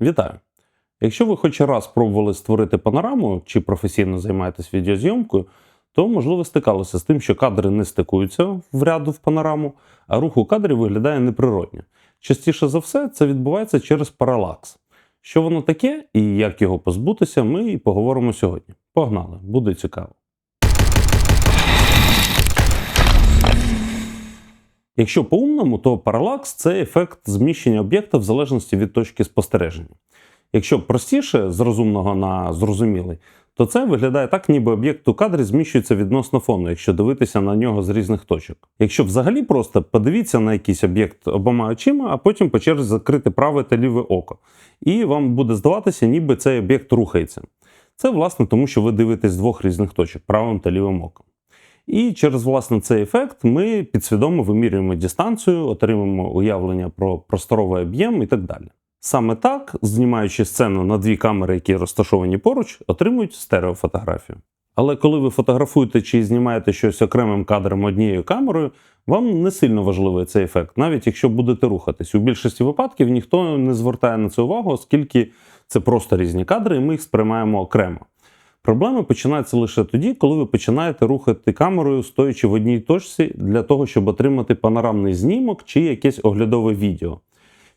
Вітаю! Якщо ви хоч раз пробували створити панораму чи професійно займаєтесь відеозйомкою, то можливо стикалися з тим, що кадри не стикуються в ряду в панораму, а рух у кадрі виглядає неприродньо. Частіше за все, це відбувається через паралакс. Що воно таке і як його позбутися, ми і поговоримо сьогодні. Погнали, буде цікаво. Якщо по-умному, то паралакс це ефект зміщення об'єкта в залежності від точки спостереження. Якщо простіше з розумного на зрозумілий, то це виглядає так, ніби об'єкт у кадрі зміщується відносно фону, якщо дивитися на нього з різних точок. Якщо взагалі просто подивіться на якийсь об'єкт обома очима, а потім по черзі закрити праве та ліве око, і вам буде здаватися, ніби цей об'єкт рухається. Це власне тому, що ви дивитесь з двох різних точок правим та лівим оком. І через власне цей ефект ми підсвідомо вимірюємо дистанцію, отримуємо уявлення про просторовий об'єм і так далі. Саме так, знімаючи сцену на дві камери, які розташовані поруч, отримують стереофотографію. Але коли ви фотографуєте чи знімаєте щось окремим кадром однією камерою, вам не сильно важливий цей ефект, навіть якщо будете рухатись. У більшості випадків ніхто не звертає на це увагу, оскільки це просто різні кадри, і ми їх сприймаємо окремо. Проблеми починаються лише тоді, коли ви починаєте рухати камерою, стоячи в одній точці для того, щоб отримати панорамний знімок чи якесь оглядове відео.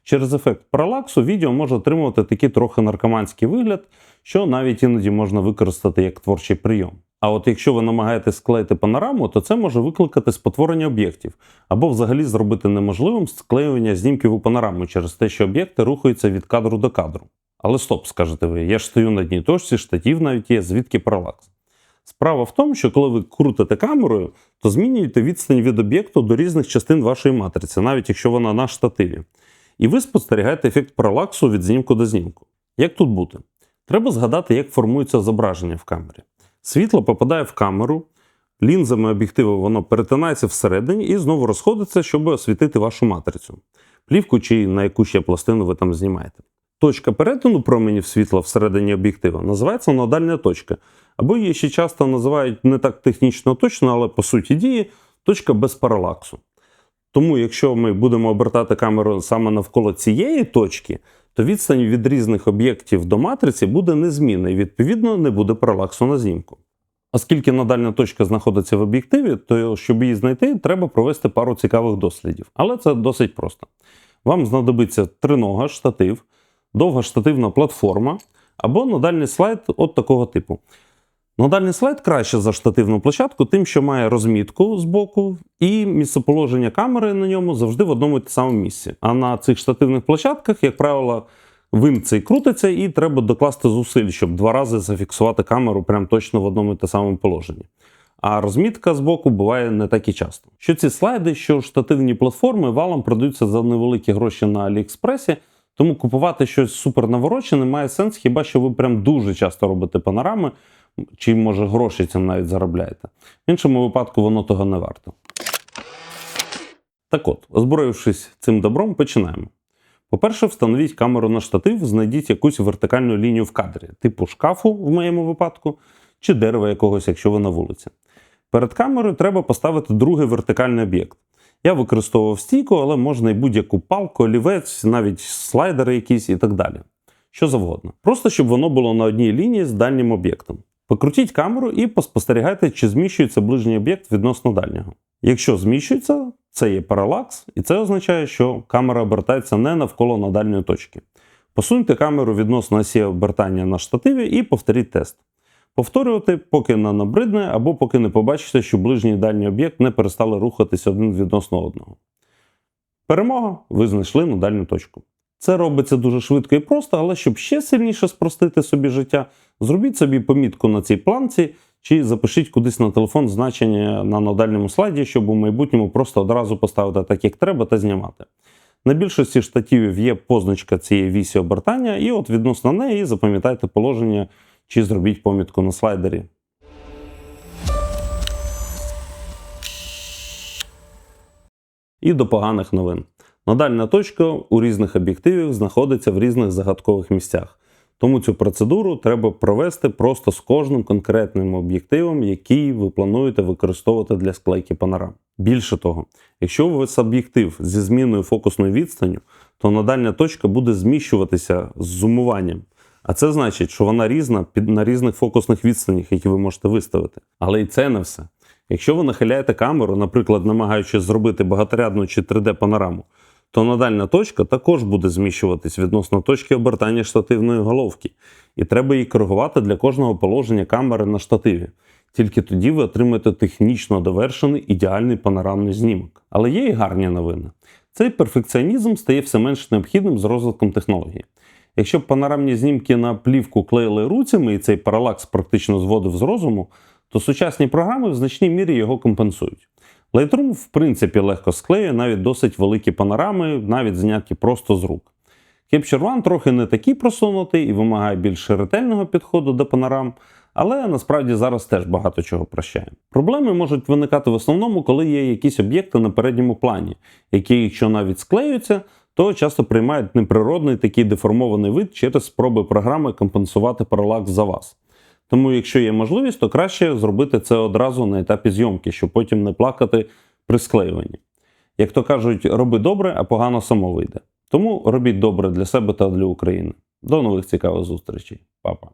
Через ефект паралаксу відео може отримувати такий трохи наркоманський вигляд, що навіть іноді можна використати як творчий прийом. А от якщо ви намагаєтесь склеїти панораму, то це може викликати спотворення об'єктів або взагалі зробити неможливим склеювання знімків у панораму через те, що об'єкти рухаються від кадру до кадру. Але стоп, скажете ви, я ж стою на одній точці, штатів навіть є, звідки паралакс? Справа в тому, що коли ви крутите камерою, то змінюєте відстань від об'єкту до різних частин вашої матриці, навіть якщо вона на штативі. І ви спостерігаєте ефект паралаксу від знімку до знімку. Як тут бути? Треба згадати, як формується зображення в камері. Світло попадає в камеру, лінзами об'єктиву воно перетинається всередині і знову розходиться, щоб освітити вашу матрицю, плівку чи на яку ще пластину ви там знімаєте. Точка перетину променів світла всередині об'єктива називається нодальна точка, або її ще часто називають не так технічно точно, але по суті дії точка без паралаксу. Тому, якщо ми будемо обертати камеру саме навколо цієї точки, то відстань від різних об'єктів до матриці буде незмінна і відповідно не буде паралаксу на знімку. Оскільки надальна точка знаходиться в об'єктиві, то щоб її знайти, треба провести пару цікавих дослідів. Але це досить просто. Вам знадобиться тринога, штатив, довга штативна платформа або нодальний слайд от такого типу. Нодальний слайд краще за штативну площадку, тим, що має розмітку з боку, і місцеположення камери на ньому завжди в одному і самому місці. А на цих штативних площадках, як правило, винт цей крутиться, і треба докласти зусиль, щоб два рази зафіксувати камеру прям точно в одному і те самому положенні. А розмітка з боку буває не так і часто. Що ці слайди, що штативні платформи валом продаються за невеликі гроші на Аліекспресі, тому купувати щось супер наворочене має сенс, хіба що ви прям дуже часто робите панорами, чи може гроші цим навіть заробляєте. В іншому випадку воно того не варто. Так от, озброївшись цим добром, починаємо. По-перше, встановіть камеру на штатив, знайдіть якусь вертикальну лінію в кадрі, типу шкафу, в моєму випадку, чи дерева якогось, якщо ви на вулиці. Перед камерою треба поставити другий вертикальний об'єкт. Я використовував стійку, але можна і будь-яку палку, олівець, навіть слайдери якісь і так далі. Що завгодно. Просто щоб воно було на одній лінії з дальнім об'єктом. Покрутіть камеру і поспостерігайте, чи зміщується ближній об'єкт відносно дальнього. Якщо зміщується, це є паралакс, і це означає, що камера обертається не навколо надальної точки. Посуньте камеру відносно осі обертання на штативі і повторіть тест. Повторювати, поки не набридне, або поки не побачите, що ближній і дальній об'єкт не перестали рухатись один відносно одного. Перемога, ви знайшли надальну точку. Це робиться дуже швидко і просто, але щоб ще сильніше спростити собі життя, зробіть собі помітку на цій планці чи запишіть кудись на телефон значення на нодальному слайді, щоб у майбутньому просто одразу поставити так, як треба, та знімати. На більшості штативів є позначка цієї вісі обертання, і от відносно неї запам'ятайте положення чи зробіть помітку на слайдері. І до поганих новин. Надальна точка у різних об'єктивів знаходиться в різних загадкових місцях. Тому цю процедуру треба провести просто з кожним конкретним об'єктивом, який ви плануєте використовувати для склейки панорам. Більше того, якщо у вас об'єктив зі зміною фокусної відстані, то надальня точка буде зміщуватися з зумуванням. А це значить, що вона різна під на різних фокусних відстанях, які ви можете виставити. Але і це не все. Якщо ви нахиляєте камеру, наприклад, намагаючись зробити багаторядну чи 3D-панораму, то надальна точка також буде зміщуватись відносно точки обертання штативної головки, і треба її коригувати для кожного положення камери на штативі. Тільки тоді ви отримаєте технічно довершений ідеальний панорамний знімок. Але є і гарні новини. Цей перфекціонізм стає все менш необхідним з розвитком технології. Якщо панорамні знімки на плівку клеїли руцями і цей паралакс практично зводив з розуму, то сучасні програми в значній мірі його компенсують. Lightroom, в принципі, легко склеює навіть досить великі панорами, навіть зняті просто з рук. Capture One трохи не такий просунутий і вимагає більш ретельного підходу до панорам, але насправді зараз теж багато чого прощає. Проблеми можуть виникати в основному, коли є якісь об'єкти на передньому плані, які, якщо навіть склеюються, то часто приймають неприродний такий деформований вид через спроби програми компенсувати паралакс за вас. Тому, якщо є можливість, то краще зробити це одразу на етапі зйомки, щоб потім не плакати при склеюванні. Як то кажуть, роби добре, а погано само вийде. Тому робіть добре для себе та для України. До нових цікавих зустрічей, Па-па.